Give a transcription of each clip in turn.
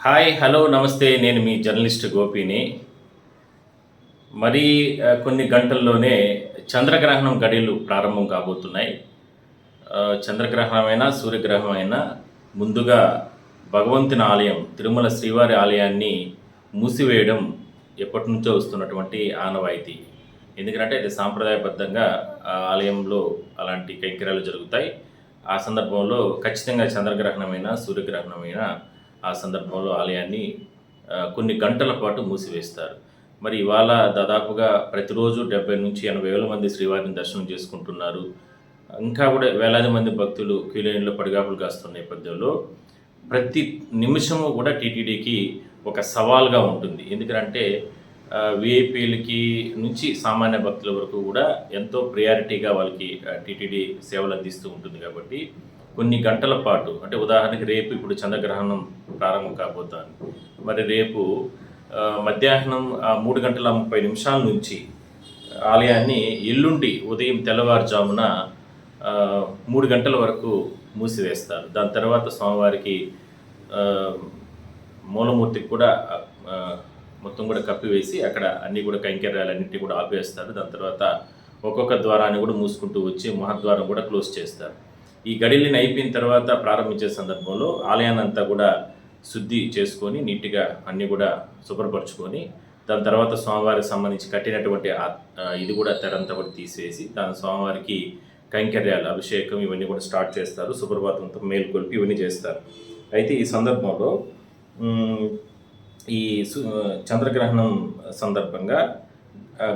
Hi hello నమస్తే. నేను మీ journalist గోపిని. మరి కొన్ని గంటల్లోనే చంద్రగ్రహణం గడియలు ప్రారంభం కాబోతున్నాయి. ఆ, చంద్రగ్రహణమైనా అయినా ముందుగా భగవంతుని ఆలయం తిరుమల శ్రీవారి ఆలయాన్ని మూసివేయడం ఎప్పటి నుంచో వస్తున్నటువంటి ఆనవాయితీ. ఎందుకంటే ఇది సాంప్రదాయబద్ధంగా ఆ ఆలయంలో అలాంటి కైంకర్యాలు జరుగుతాయి. ఆ సందర్భంలో ఖచ్చితంగా చంద్రగ్రహణమైనా సూర్యగ్రహణమైనా ఆ సందర్భంలో ఆలయాన్ని కొన్ని గంటల పాటు మూసివేస్తారు. మరి ఇవాళ దాదాపుగా ప్రతిరోజు డెబ్బై నుంచి ఎనభై వేల మంది శ్రీవారిని దర్శనం చేసుకుంటున్నారు. ఇంకా కూడా వేలాది మంది భక్తులు క్యూలైన్లో పడిగాపులు కాస్తున్న నేపథ్యంలో ప్రతి నిమిషము కూడా టీటీడీకి ఒక సవాల్గా ఉంటుంది. ఎందుకంటే విఐపీలకి నుంచి సామాన్య భక్తుల వరకు కూడా ఎంతో ప్రియారిటీగా వాళ్ళకి టీటీడీ సేవలు అందిస్తూ ఉంటుంది కాబట్టి కొన్ని గంటల పాటు అంటే ఉదాహరణకి రేపు ఇప్పుడు చంద్రగ్రహణం ప్రారంభం కాబోతోంది. మరి రేపు మధ్యాహ్నం ఆ, మూడు గంటల ముప్పై నిమిషాల నుంచి ఆలయాన్ని ఎల్లుండి ఉదయం తెల్లవారుజామున మూడు గంటల వరకు మూసివేస్తారు. దాని తర్వాత స్వామివారికి మూలమూర్తికి కూడా మొత్తం కూడా కప్పివేసి అక్కడ అన్నీ కూడా కైంకర్యాలన్నింటినీ కూడా ఆపేస్తారు. దాని తర్వాత ఒక్కొక్క ద్వారాన్ని కూడా మూసుకుంటూ వచ్చి మహద్వారం కూడా క్లోజ్ చేస్తారు. ఈ గడిలిని అయిపోయిన తర్వాత ప్రారంభించే సందర్భంలో ఆలయాన్ని అంతా కూడా శుద్ధి చేసుకొని నీట్గా అన్నీ కూడా శుభ్రపరచుకొని దాని తర్వాత స్వామివారికి సంబంధించి కట్టినటువంటి ఇది కూడా తెరంతా కూడా తీసేసి దాని స్వామివారికి కైంకర్యాలు అభిషేకం ఇవన్నీ కూడా స్టార్ట్ చేస్తారు. సుప్రభాతంతో మేల్కొల్పి ఇవన్నీ చేస్తారు. అయితే ఈ సందర్భంలో ఈ చంద్రగ్రహణం సందర్భంగా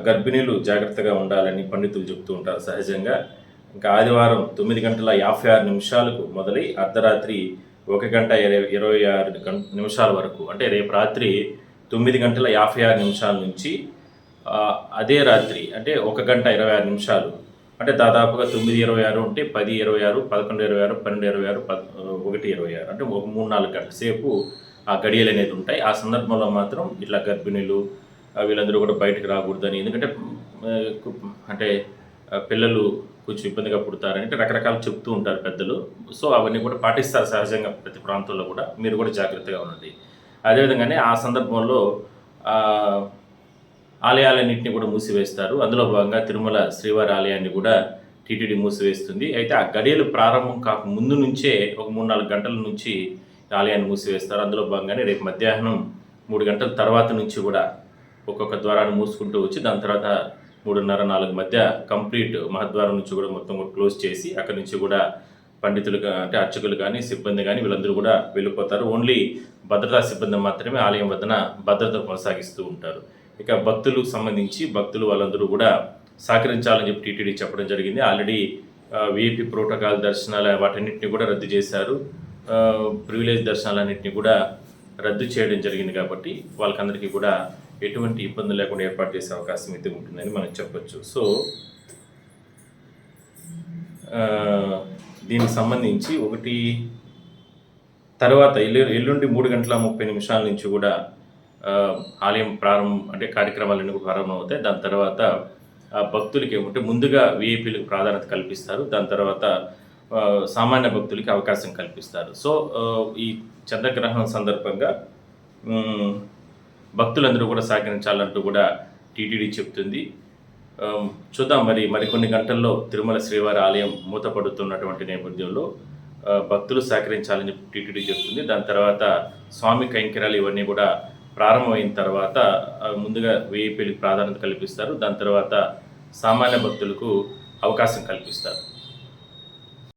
గర్భిణీలు జాగ్రత్తగా ఉండాలని పండితులు చెప్తూ ఉంటారు సహజంగా. ఇంకా ఆదివారం తొమ్మిది గంటల యాభై ఆరు నిమిషాలకు మొదలై అర్ధరాత్రి ఒక గంట ఇరవై ఇరవై ఆరు నిమిషాల వరకు అంటే రేపు రాత్రి తొమ్మిది గంటల యాభై ఆరు నిమిషాల నుంచి అదే రాత్రి అంటే ఒక గంట ఇరవై ఆరు నిమిషాలు అంటే దాదాపుగా తొమ్మిది ఇరవై ఆరు ఉంటే పది ఇరవై ఆరు పదకొండు ఇరవై ఆరు పన్నెండు ఇరవై ఆరు పద్ ఒకటి ఇరవై ఆరు అంటే ఒక మూడు నాలుగు గంటల సేపు ఆ గడియలు అనేది ఉంటాయి. ఆ సందర్భంలో మాత్రం ఇట్లా గర్భిణీలు వీళ్ళందరూ కూడా బయటకు రాకూడదని ఎందుకంటే అంటే పిల్లలు కొంచెం ఇబ్బందిగా పుడతారంటే రకరకాలు చెప్తూ ఉంటారు పెద్దలు. సో అవన్నీ కూడా పాటిస్తారు సహజంగా ప్రతి ప్రాంతంలో కూడా. మీరు కూడా జాగ్రత్తగా ఉండండి. అదేవిధంగానే ఆ సందర్భంలో ఆలయాలన్నింటినీ కూడా మూసివేస్తారు. అందులో భాగంగా తిరుమల శ్రీవారి ఆలయాన్ని కూడా టీటీడీ మూసివేస్తుంది. అయితే ఆ గడియలు ప్రారంభం కాక ముందు నుంచే ఒక మూడు నాలుగు గంటల నుంచి ఆలయాన్ని మూసివేస్తారు. అందులో భాగంగానే రేపు మధ్యాహ్నం మూడు గంటల తర్వాత నుంచి కూడా ఒక్కొక్క ద్వారాన్ని మూసుకుంటూ వచ్చి దాని తర్వాత మూడున్నర నాలుగు మధ్య కంప్లీట్ మహద్వారం నుంచి కూడా మొత్తం కూడా క్లోజ్ చేసి అక్కడి నుంచి కూడా పండితులు అంటే అర్చకులు కానీ సిబ్బంది కానీ వీళ్ళందరూ కూడా వెళ్ళిపోతారు. ఓన్లీ భద్రతా సిబ్బంది మాత్రమే ఆలయం వద్దన భద్రత కొనసాగిస్తూ ఉంటారు. ఇక భక్తులకు సంబంధించి భక్తులు వాళ్ళందరూ కూడా సహకరించాలని చెప్పి టీటీడీ చెప్పడం జరిగింది. ఆల్రెడీ విఐపి ప్రోటోకాల్ దర్శనాలు వాటన్నిటిని కూడా రద్దు చేశారు. ప్రివిలేజ్ దర్శనాలన్నింటినీ కూడా రద్దు చేయడం జరిగింది కాబట్టి వాళ్ళకందరికీ కూడా ఎటువంటి ఇబ్బంది లేకుండా ఏర్పాటు చేసే అవకాశం అయితే ఉంటుందని మనం చెప్పొచ్చు. సో దీనికి సంబంధించి ఒకటి తర్వాత ఎల్లు ఎల్లుండి మూడు గంటల ముప్పై నిమిషాల నుంచి కూడా ఆలయం ప్రారంభం అంటే కార్యక్రమాలన్నీ కూడా ప్రారంభం అవుతాయి దాని తర్వాత భక్తులకి ఏమంటే ముందుగా విఐపీలకు ప్రాధాన్యత కల్పిస్తారు. దాని తర్వాత సామాన్య భక్తులకి అవకాశం కల్పిస్తారు. సో ఈ చంద్రగ్రహణం సందర్భంగా భక్తులందరూ కూడా సహకరించాలంటూ కూడా టీటీడీ చెప్తుంది. చూద్దాం మరి మరికొన్ని గంటల్లో తిరుమల శ్రీవారి ఆలయం మూతపడుతున్నటువంటి నేపథ్యంలో భక్తులు సహకరించాలని చెప్పి టీటీడీ చెప్తుంది. దాని తర్వాత స్వామి కైంకర్యాలు ఇవన్నీ కూడా ప్రారంభమైన తర్వాత ముందుగా వేయిపీలకు ప్రాధాన్యత కల్పిస్తారు. దాని తర్వాత సామాన్య భక్తులకు అవకాశం కల్పిస్తారు.